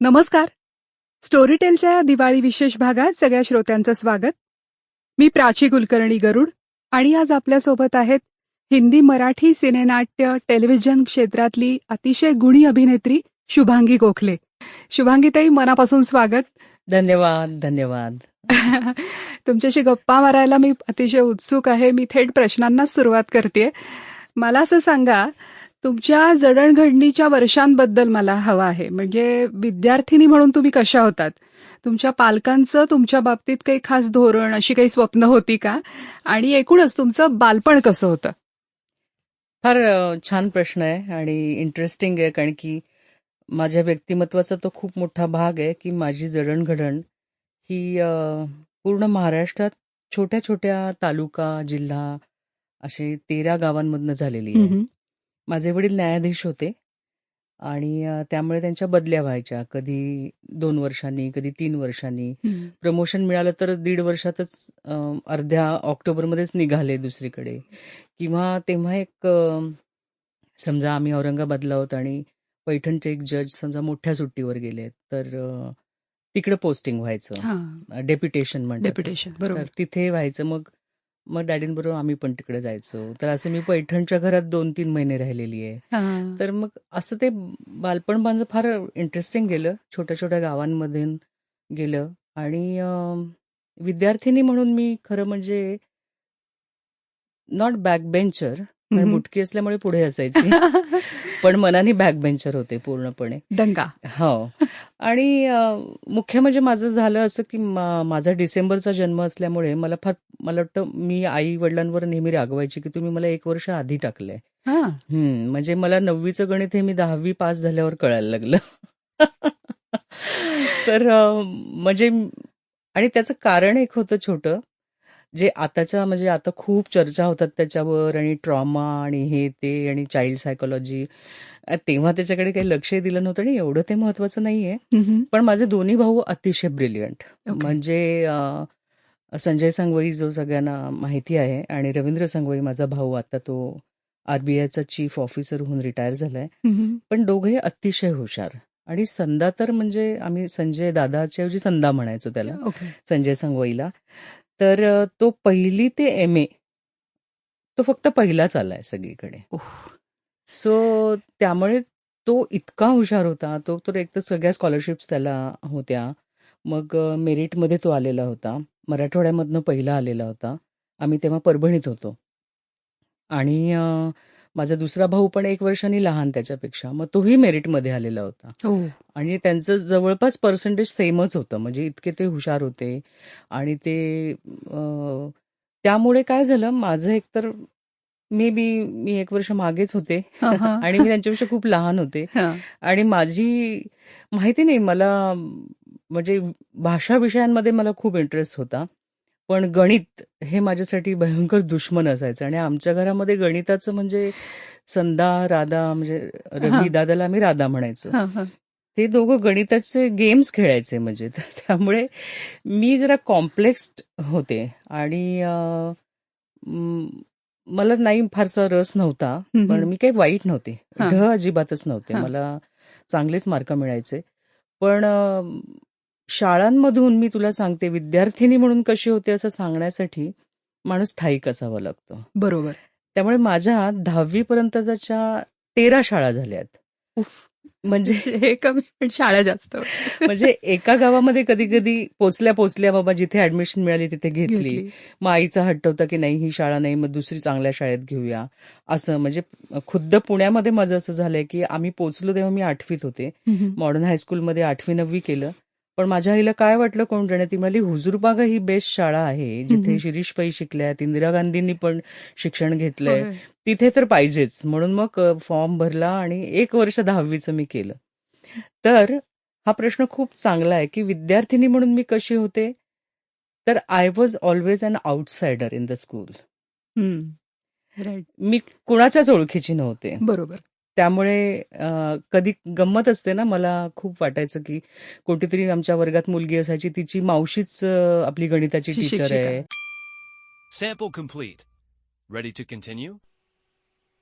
नमस्कार. स्टोरीटेलच्या दिवाळी विशेष भागात सगळ्या श्रोत्यांचं स्वागत. मी प्राची कुलकर्णी गरुड आणि आज आपल्यासोबत आहेत हिंदी मराठी सिनेनाट्य टेलिव्हिजन क्षेत्रातली अतिशय गुणी अभिनेत्री शुभांगी गोखले. शुभांगीताई मनापासून स्वागत. धन्यवाद धन्यवाद. तुमच्याशी गप्पा मारायला मी अतिशय उत्सुक आहे. मी थेट प्रश्नांनाच सुरुवात करते मला असं सांगा तुमच्या जडणघडणीच्या वर्षांबद्दल मला हवं आहे. म्हणजे विद्यार्थिनी म्हणून तुम्ही कशा होतात? तुमच्या पालकांचं तुमच्या बाबतीत काही खास धोरण अशी काही स्वप्न होती का? आणि एकूणच तुमचं बालपण कसं होतं? फार छान प्रश्न आहे आणि इंटरेस्टिंग आहे कारण की माझ्या व्यक्तिमत्वाचा तो खूप मोठा भाग आहे की माझी जडणघडण ही पूर्ण महाराष्ट्रात छोट्या छोट्या तालुका जिल्हा असे तेरा गावांमधनं झालेली आहे. माझे वडील न्यायाधीश होते. आणि त्यामुळे त्यांच्या बदल्या व्हायच्या. कधी दोन वर्षांनी कधी तीन वर्षांनी. प्रमोशन मिळालं तर दीड वर्षातच अर्ध्या ऑक्टोबरमध्येच निघाले दुसरीकडे. किंवा तेव्हा एक समजा आम्ही औरंगाबादला आहोत आणि पैठणचे एक जज समजा मोठ्या सुट्टीवर गेले तर तिकडे पोस्टिंग व्हायचं. डेप्युटेशन म्हणतात. डेप्युटेशन बरोबर. तिथे व्हायचं. मग मग डॅडींबरोबर आम्ही पण तिकडे जायचो. तर असं मी पैठणच्या घरात दोन तीन महिने राहिलेली आहे. तर मग असं ते बालपण माझं फार इंटरेस्टिंग गेलं. छोट्या छोट्या गावांमध्ये गेलं. आणि विद्यार्थिनी म्हणून मी खरं म्हणजे नॉट बॅक बेंचर हम्म. बुटकी असल्यामुळे पुढे असायची. पण मनाने बॅक बेंचर होते पूर्णपणे. दंगा. हो. आणि मुख्य म्हणजे माझं झालं असं की माझा डिसेंबरचा जन्म असल्यामुळे मला फार मला वाटतं मी आई वडिलांवर नेहमी रागवायची की तुम्ही मला एक वर्ष आधी टाकलंय. हा. म्हणजे मला नववीचं गणित हे मी दहावी पास झाल्यावर कळायला लागलं. तर म्हणजे आणि त्याचं कारण एक होतं छोटं. जे आताच्या म्हणजे आता खूप चर्चा होतात त्याच्यावर आणि ट्रॉमा आणि हे ते आणि चाइल्ड सायकोलॉजी तेव्हा त्याच्याकडे काही लक्षही दिलं नव्हतं आणि एवढं ते महत्वाचं नाहीये. पण माझे दोन्ही भाऊ अतिशय ब्रिलियंट. म्हणजे संजय संगवई जो सगळ्यांना माहिती आहे आणि रवींद्र संगवई माझा भाऊ आता तो आरबीआयचा चीफ ऑफिसर होऊन रिटायर झालाय. पण दोघे अतिशय हुशार. आणि संदा तर म्हणजे आम्ही संजय दादाच्या ऐवजी संदा म्हणायचो त्याला. संजय संगवईला. तर तो पहिली ते एम ए तो फक्त पहिलाच आलाय सगळीकडे. सो त्यामुळे तो इतका हुशार होता. तो तर एक तर सगळ्या स्कॉलरशिप्स त्याला होत्या. मग मेरिटमध्ये तो आलेला होता. मराठवाड्यामधनं पहिला आलेला होता. आम्ही तेव्हा परभणीत होतो. आणि माझा दुसरा भाऊ पण एक वर्षांनी लहान त्याच्यापेक्षा. मग तोही मेरिटमध्ये आलेला होता. हो. आणि त्यांचं जवळपास पर्सेंटेज सेमच होतं. म्हणजे इतके ते हुशार होते. आणि ते त्यामुळे काय झालं माझं एकतर मे बी मी एक वर्ष मागेच होते. आणि मी त्यांच्यापेक्षा खूप लहान होते. आणि माझी माहिती नाही मला म्हणजे भाषा विषयांमध्ये मला खूप इंटरेस्ट होता. पण गणित हे माझ्यासाठी भयंकर दुश्मन असायचं आणि आमच्या घरामध्ये गणिताचं म्हणजे संदा राधा म्हणजे. रवी दादाला आम्ही राधा म्हणायचो. ते दोघं गणिताचे गेम्स खेळायचे म्हणजे त्यामुळे मी जरा कॉम्प्लेक्स होते आणि मला नाही फारसा रस नव्हता. पण मी काही वाईट नव्हते. ढ अजिबातच नव्हते. मला चांगलेच मार्क मिळायचे पण शाळांमधून मी तुला सांगते विद्यार्थिनी म्हणून कशी होते असं सांगण्यासाठी माणूस स्थायिक असावा लागतो. बरोबर. त्यामुळे माझ्या दहावी पर्यंतच्या तेरा शाळा झाल्यात. म्हणजे हे कमी पण शाळा जास्त. म्हणजे एका गावामध्ये कधी कधी पोचल्या पोचल्या बाबा जिथे ऍडमिशन मिळाली तिथे घेतली. मग आईचा हट्ट होता की नाही ही शाळा नाही मग दुसरी चांगल्या शाळेत घेऊया. असं म्हणजे खुद्द पुण्यामध्ये माझं असं झालंय की आम्ही पोचलो तेव्हा मी आठवीत होते. मॉडर्न हायस्कूलमध्ये आठवी नववी केलं. पण माझ्या आईला काय वाटलं कोण जाणे? ती म्हणाली हुजूरबाग ही बेस्ट शाळा आहे. जिथे. शिरीष पै शिकल्यात इंदिरा गांधींनी पण शिक्षण घेतलंय. तिथे तर पाहिजेच. म्हणून मग फॉर्म भरला आणि एक वर्ष दहावीचं मी केलं. तर हा प्रश्न खूप चांगला आहे की विद्यार्थिनी म्हणून मी कशी होते? तर I was always an outsider in the school मी कुणाच्याच ओळखीची नव्हते. बरोबर. त्यामुळे अं, कधी गंमत असते ना मला खूप वाटायचं की कोणती तरी आमच्या वर्गात मुलगी असायची तिची मावशीच अं, आपली गणिताची शी टीचर शिक्षिका. आहे Sample complete. Ready to continue?